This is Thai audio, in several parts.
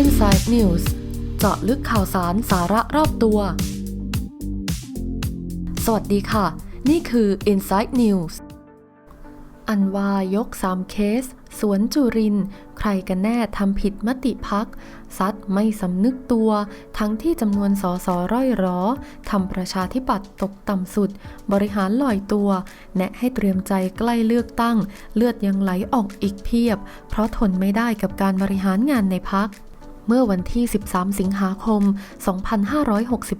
Inside News เจาะลึกข่าวสารสาระรอบตัว สวัสดีค่ะ นี่คือ Inside News อันวายก 3 เคส สวนจุริน ใครกันแน่ทำผิดมติพัก ซัดไม่สำนึกตัว ทั้งที่จำนวนสอสอร่อยรอทำประชาธิปัตย์ตกต่ำสุด บริหารลอยตัว แนะให้เตรียมใจใกล้เลือกตั้ง เลือดยังไหลออกอีกเพียบ เพราะทนไม่ได้กับการบริหารงานในพัก เมื่อวันที่ 13 สิงหาคม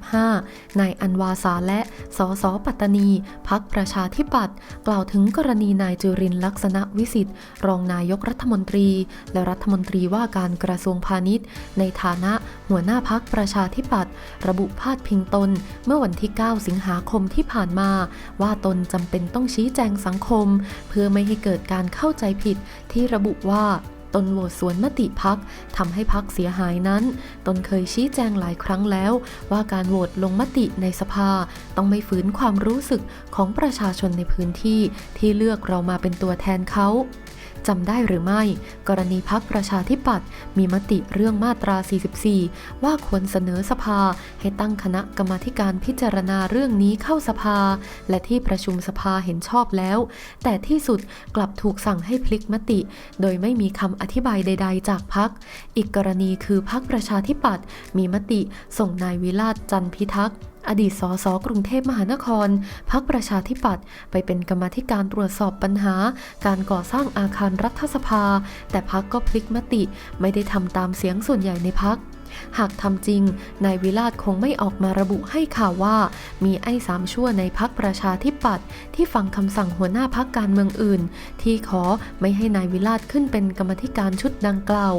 2565 นายอันวาสาและ สส ปัตตานี พักประชาธิปัตย์กล่าวถึงกรณีนายจุรินทร์ลักษณะวิสิทธิ์ รองนายกรัฐมนตรี และรัฐมนตรีว่าการกระทรวงพาณิชย์ ในฐานะหัวหน้าพักประชาธิปัตย์ระบุพาดพิงตน เมื่อวันที่ 9 สิงหาคมที่ผ่านมา ว่าตนจำเป็นต้องชี้แจงสังคม เพื่อไม่ให้เกิดการเข้าใจผิดที่ระบุว่า ตนโหวตสวนมติพักทำให้พักเสียหายนั้น ตนเคยชี้แจงหลายครั้งแล้ว ว่าการโหวตลงมติในสภา ต้องไม่ฝืนความรู้สึกของประชาชนในพื้นที่ที่เลือกเรามาเป็นตัวแทนเขา จำได้หรือไม่ กรณีพักประชาธิปัตย์มีมติเรื่องมาตรา 44 ว่าควรเสนอสภาให้ตั้งคณะกรรมาการพิจารณาเรื่องนี้เข้าสภา และที่ประชุมสภาเห็นชอบแล้ว แต่ที่สุดกลับถูกสั่งให้พลิกมติ โดยไม่มีคำอธิบายใด ๆ จากพัก อีกกรณีคือพักประชาธิปัตย์มีมติส่งนายวิราชจันพิทักษ์ อดีตสสกรุงเทพมหานครพักประชาธิปัตย์ไปเป็นกรรมธิการตรวจสอบปัญหา การก่อสร้างอาคารรัฐสภา แต่พักก็พลิกมติไม่ได้ทำตามเสียงส่วนใหญ่ในพักหากทำจริง นายวิราชคงไม่ออกมาระบุให้ข่าวว่า มีไอ้สามชั่วในพักประชาธิปัตย์ที่ฟังคำสั่งหัวหน้าพักการเมืองอื่น ที่ขอไม่ให้นายวิราชขึ้นเป็นกรรมธิการชุดดังกล่าว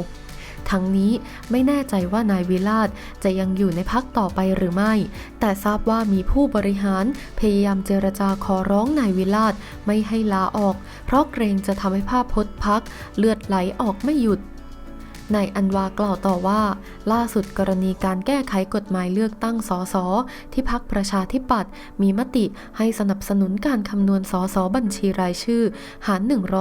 ทั้งนี้ไม่แน่ใจว่านายวิราชจะยังอยู่ในพักต่อไปหรือไม่ แต่ทราบว่ามีผู้บริหารพยายามเจรจาขอร้องนายวิราชไม่ให้ลาออก เพราะเกรงจะทำให้ภาพพจน์พักเลือดไหลออกไม่หยุด นายอันวากล่าวต่อว่า ล่าสุดกรณีการแก้ไขกฎหมายเลือกตั้งสสที่พักประชาธิปัตย์มีมติให้สนับสนุนการคำนวณสสบัญชีรายชื่อ หาร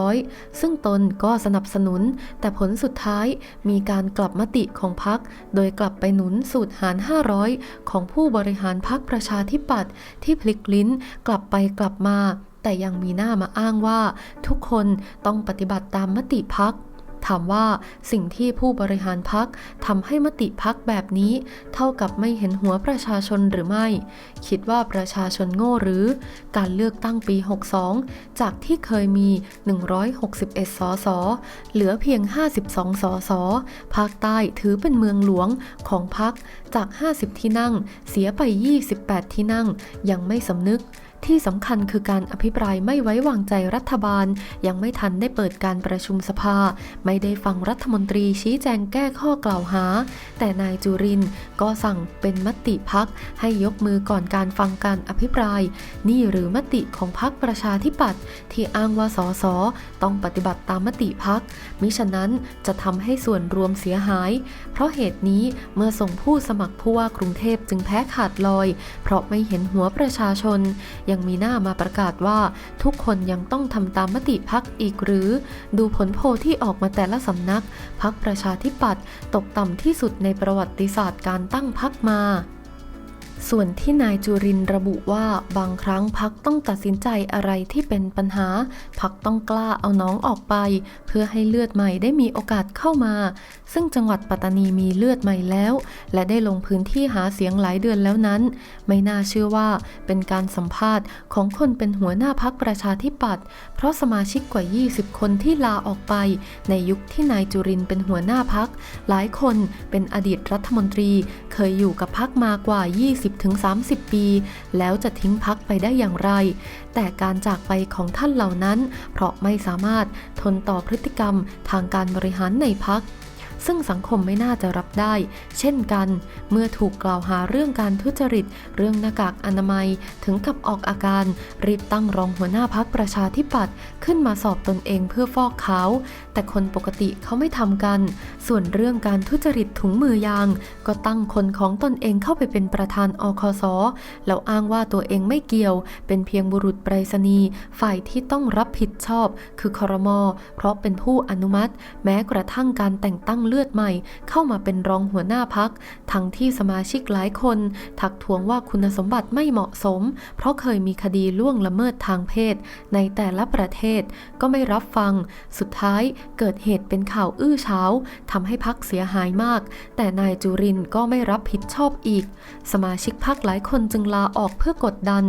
100 ซึ่งตนก็สนับสนุน แต่ผลสุดท้ายมีการกลับมติของพัก โดยกลับไปหนุนสูตรหาร 500 ของผู้บริหารพักประชาธิปัตย์ที่พลิกลิ้นกลับไปกลับมา แต่ยังมีหน้ามาอ้างว่า ทุกคนต้องปฏิบัติตามมติพัก ถามว่าสิ่งที่ผู้บริหารพักทำให้มติพักแบบนี้ เท่ากับไม่เห็นหัวประชาชนหรือไม่ คิดว่าประชาชนโง่หรือ การเลือกตั้งปี 62 จากที่เคยมี 161 สส เหลือเพียง 52 สส ภาคใต้ถือเป็นเมืองหลวงของพักจาก 50 ที่นั่ง เสียไป 28 ที่นั่ง ยังไม่สำนึก ที่สำคัญคือการอภิปรายไม่ไว้วางใจรัฐบาล ยังไม่ทันได้เปิดการประชุมสภา ไม่ได้ฟังรัฐมนตรีชี้แจงแก้ข้อกล่าวหา แต่นายจุรินก็สั่งเป็นมติพักให้ยกมือก่อนการฟังการอภิปราย นี่หรือมติของพักประชาธิปัตย์ที่อ้างว่าสสต้องปฏิบัติตามมติพักมิฉะนั้นจะทำให้ส่วนรวมเสียหาย เพราะเหตุนี้เมื่อส่งผู้สมัครผู้ว่ากรุงเทพจึงแพ้ขาดลอย เพราะไม่เห็นหัวประชาชนยังมีหน้ามาประกาศว่า ทุกคนยังต้องทำตามมติพักอีกหรือ ดูผลโพลที่ออกมาแต่ละสำนัก พักประชาธิปัตย์ตกต่ำที่สุดในประวัติศาสตร์การตั้งพักมา ส่วนที่นายจุรินระบุว่าบางครั้งพักต้องตัดสินใจอะไรที่เป็นปัญหา พักต้องกล้าเอาน้องออกไป เพื่อให้เลือดใหม่ได้มีโอกาสเข้ามา ซึ่งจังหวัดปัตตานีมีเลือดใหม่แล้ว และได้ลงพื้นที่หาเสียงหลายเดือนแล้วนั้น ไม่น่าเชื่อว่าเป็นการสัมภาษณ์ของคนเป็นหัวหน้าพักประชาธิปัตย์เพราะสมาชิกกว่า 20 คนที่ลาออกไป ในยุคที่นายจุรินเป็นหัวหน้าพัก หลายคนเป็นอดีตรัฐมนตรี เคยอยู่กับพักมากว่า 20 20-30 ปี แล้วจะทิ้งพักไปได้อย่างไร แต่การจากไปของท่านเหล่านั้น เพราะไม่สามารถทนต่อพฤติกรรมทางการบริหารในพัก ซึ่งสังคมไม่น่าจะรับได้ เช่นกัน เมื่อถูกกล่าวหาเรื่องการทุจริต เรื่องหน้ากากอนามัยถึงกับออกอาการ รีบตั้งรองหัวหน้าพักประชาธิปัตย์ขึ้นมาสอบตนเองเพื่อฟอกขาว แต่คนปกติเขาไม่ทำกัน ส่วนเรื่องการทุจริตถุงมือยาง ก็ตั้งคนของตนเองเข้าไปเป็นประธานอคสแล้วอ้างว่าตัวเองไม่เกี่ยว เป็นเพียงบุรุษไปรษณีย์ฝ่ายที่ต้องรับผิดชอบ คือคอรมอเพราะเป็นผู้อนุมัติ แม้กระทั่งการแต่งตั้งเลือดใหม่เข้ามาเป็นรองหัวหน้าพัก ทั้งที่สมาชิกหลายคน ทักท้วงว่าคุณสมบัติไม่เหมาะสม เพราะเคยมีคดีล่วงละเมิดทางเพศ ในแต่ละประเทศก็ไม่รับฟัง สุดท้ายเกิดเหตุเป็นข่าวอื้อเช้าทำให้พักเสียหายมาก แต่นายจุรินก็ไม่รับผิดชอบอีก สมาชิกพักหลายคนจึงลาออกเพื่อกดดัน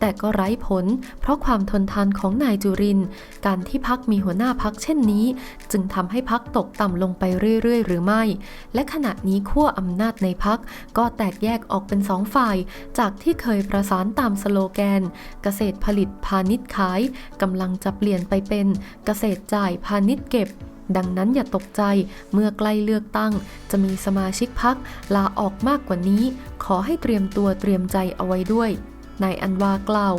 แต่ก็ไร้ผล เพราะความทนทานของนายจุริน การที่พักมีหัวหน้าพักเช่นนี้ จึงทำให้พักตกต่ำลงไปเรื่อยรื่อยๆ หรือไม่ และขณะนี้ขั้วอำนาจในพักก็แตกแยกออกเป็นสองฝ่าย จากที่เคยประสานตามสโลแกน เกษตรผลิตพาณิชย์ขายกำลังจะเปลี่ยนไปเป็นเกษตรจ่ายพาณิชย์เก็บดังนั้นอย่าตกใจเมื่อใกล้เลือกตั้ง จะมีสมาชิกพักลาออกมากกว่านี้ ขอให้เตรียมตัวเตรียมใจเอาไว้ด้วย นายอันวากล่าว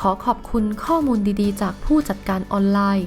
ขอขอบคุณข้อมูลดีๆ จากผู้จัดการออนไลน์